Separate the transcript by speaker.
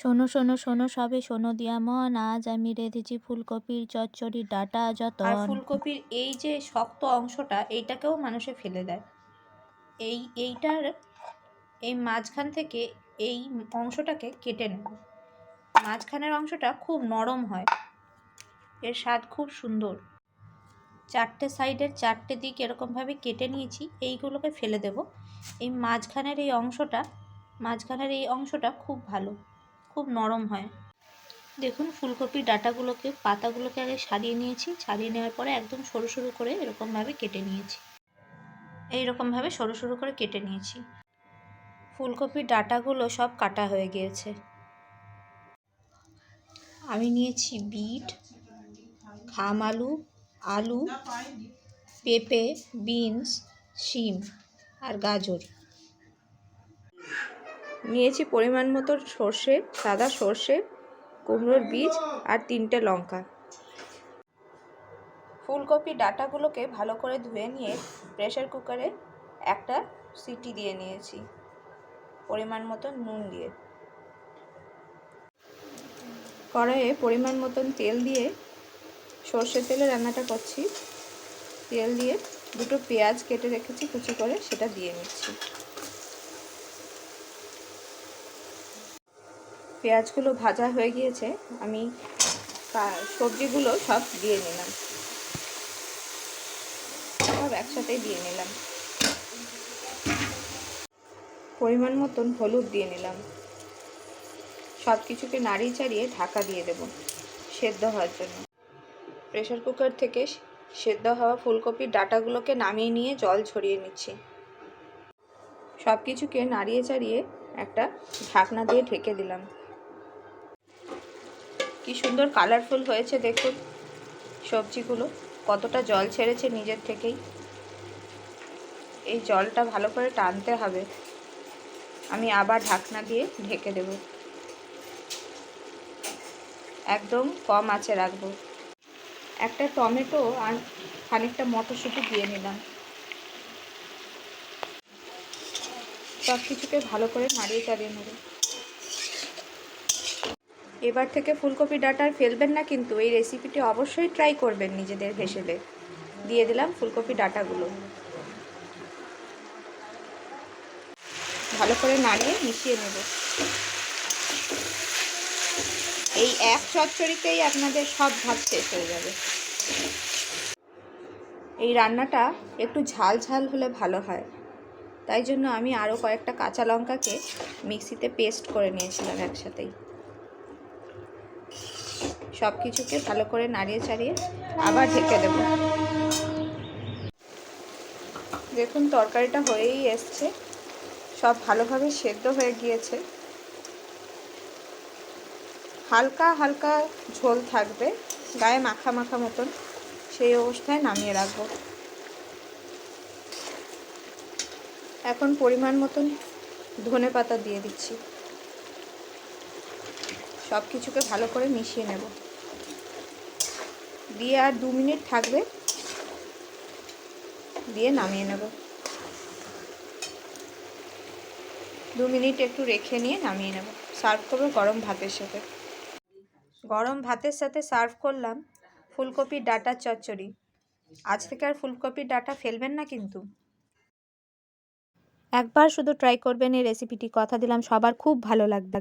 Speaker 1: শোনো শোনো শোনো, সবে শোনো দিয়ামন আজ আমি রেঁধেছি ফুলকপির চচ্চড়ি ডাটা
Speaker 2: আর ফুলকপির এই যে শক্ত অংশটা, এইটাকেও মানুষে ফেলে দেয়। এই, এইটার, এই মাঝখান থেকে এই অংশটাকে কেটে নেব। মাঝখানের অংশটা খুব নরম হয়। এর স্বাদ খুব সুন্দর। চারটে সাইডের চারটে দিক এরকমভাবে কেটে নিয়েছি, এইগুলোকে ফেলে দেব। এই মাঝখানের এই অংশটা, মাঝখানের এই অংশটা খুব ভালো। খুব নরম হয়। দেখুন, ফুলকপির ডাটাগুলোকে, পাতাগুলোকে আগে সারিয়ে নিয়েছি। ছাড়িয়ে নেওয়ার পরে একদম সরু সরু করে এরকমভাবে কেটে নিয়েছি। এইরকমভাবে সরু সরু করে কেটে নিয়েছি। ফুলকপির ডাটাগুলো সব কাটা হয়ে গিয়েছে। আমি নিয়েছি বিট, খাম আলু আলু, পেঁপে, বিনস, শিম আর গাজর। নিয়েছি পরিমাণ মতো সর্ষে, সাদা সর্ষে, কুমড়োর বীজ আর তিনটে লঙ্কা। ফুলকপি ডাঁটাগুলোকে ভালো করে ধুয়ে নিয়ে প্রেশার কুকারে একটা সিটি দিয়ে নিয়েছি। পরিমাণ মতো নুন দিয়ে। কড়াইয়ে পরিমাণ মতন তেল দিয়ে সর্ষের তেলে রান্নাটা করছি। তেল দিয়ে দুটো পেঁয়াজ কেটে রেখেছি কুচি করে, সেটা দিয়ে নিচ্ছি। পেঁয়াজগুলো ভাজা হয়ে গিয়েছে, আমি সবজিগুলো সব দিয়ে নিলাম। সব একসাথে দিয়ে নিলাম। পরিমাণ মতন হলুদ দিয়ে নিলাম। সব কিছুকে নাড়িয়ে চাড়িয়ে ঢাকা দিয়ে দেব সেদ্ধ হওয়ার জন্য। প্রেশার কুকার থেকে সেদ্ধ হওয়া ফুলকপির ডাটাগুলোকে নামিয়ে নিয়ে জল ছড়িয়ে নিচ্ছি। সব কিছুকে নাড়িয়ে চাড়িয়ে একটা ঢাকনা দিয়ে ঢেকে দিলাম। কি সুন্দর কালারফুল হয়েছে দেখুন। সবজিগুলো কতটা জল ছেড়েছে নিজের থেকেই। এই জলটা ভালো করে টানতে হবে। আমি আবার ঢাকনা দিয়ে ঢেকে দেব। একদম কম আঁচে রাখব। একটা টমেটো আর খানিকটা মটরশুঁটি দিয়ে নিলাম। সব কিছুকে ভালো করে নাড়িয়ে চাড়িয়ে নেব। এবার থেকে ফুলকপি ডাটার ফেলবেন না কিন্তু এই রেসিপিটি অবশ্যই ট্রাই করবেন নিজেদের ভেসেলে দিয়ে দিলাম ফুলকপি ডাটাগুলো। ভালো করে নাড়িয়ে মিশিয়ে নেব। এই এক চচ্চড়িতেই আপনাদের সব ভাত শেষ হয়ে যাবে। এই রান্নাটা একটু ঝাল ঝাল হলে ভালো হয়। তাই জন্য আমি আরও কয়েকটা কাঁচা লঙ্কাকে মিক্সিতে পেস্ট করে নিয়েছিলাম একসাথেই। সব কিছুকে ভালো করে নাড়িয়ে ছাড়িয়ে আবার ঢেকে দেব। দেখুন, তরকারিটা হয়েই এসছে। সব ভালোভাবে সেদ্ধ হয়ে গিয়েছে। হালকা হালকা ঝোল থাকবে, গায়ে মাখা মাখা মতন। সেই অবস্থায় নামিয়ে রাখব। এখন পরিমাণ মতন ধনে পাতা দিয়ে দিচ্ছি। সব কিছুকে ভালো করে মিশিয়ে নেব। দিয়ে আর দু মিনিট থাকবে। দিয়ে নামিয়ে নেব। দু মিনিট একটু রেখে নিয়ে নামিয়ে নেব। সার্ভ করব গরম ভাতের সাথে। গরম ভাতের সাথে সার্ভ করলাম ফুলকপির ডাটার চচ্চড়ি। আজ থেকে আর ফুলকপির ডাটা ফেলবেন না কিন্তু। একবার শুধু ট্রাই করবেন এই রেসিপিটি কথা দিলাম, সবার খুব ভালো লাগবে।